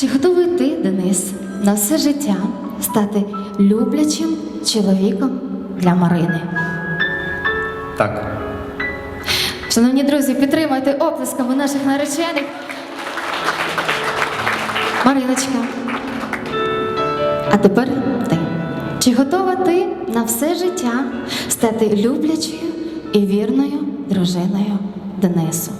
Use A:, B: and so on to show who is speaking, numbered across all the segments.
A: Чи готовий ти, Денис, на все життя стати люблячим чоловіком для Марини?
B: Так.
A: Шановні друзі, підтримайте оплесками наших наречених. Мариночка. А тепер ти. Чи готова ти на все життя стати люблячою і вірною дружиною Денису?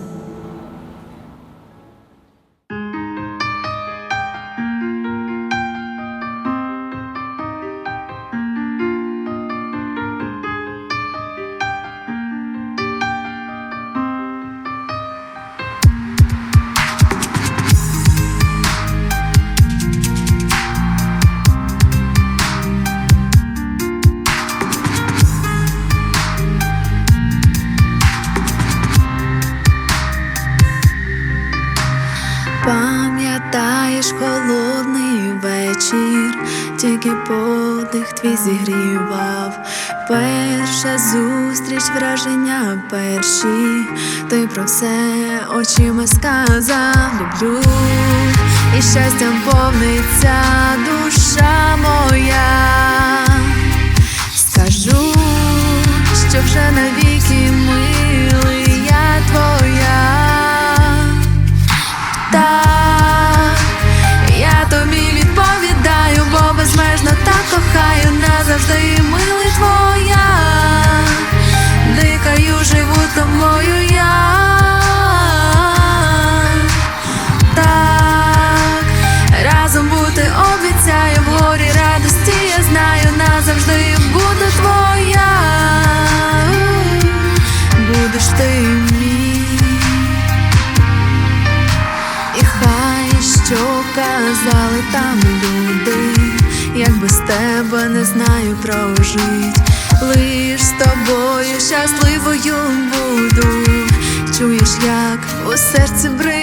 C: Пам'ятаєш холодний вечір, тільки подих твій зігрівав. Перша зустріч, враження перші, ти про все очима сказав, люблю, і щастям повниться душа моя. Скажу, що вже навіки що казали там люди, як без тебе не знаю прожить. Лиш з тобою щасливою буду. Чуєш, як у серці бринить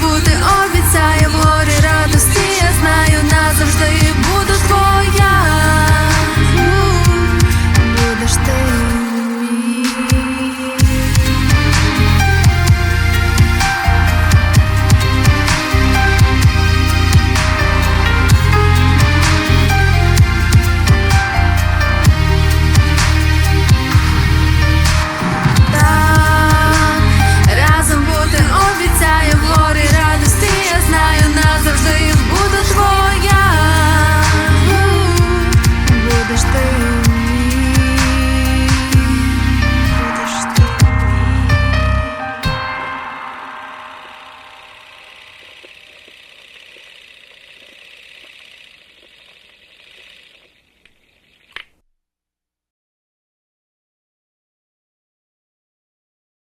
C: бути.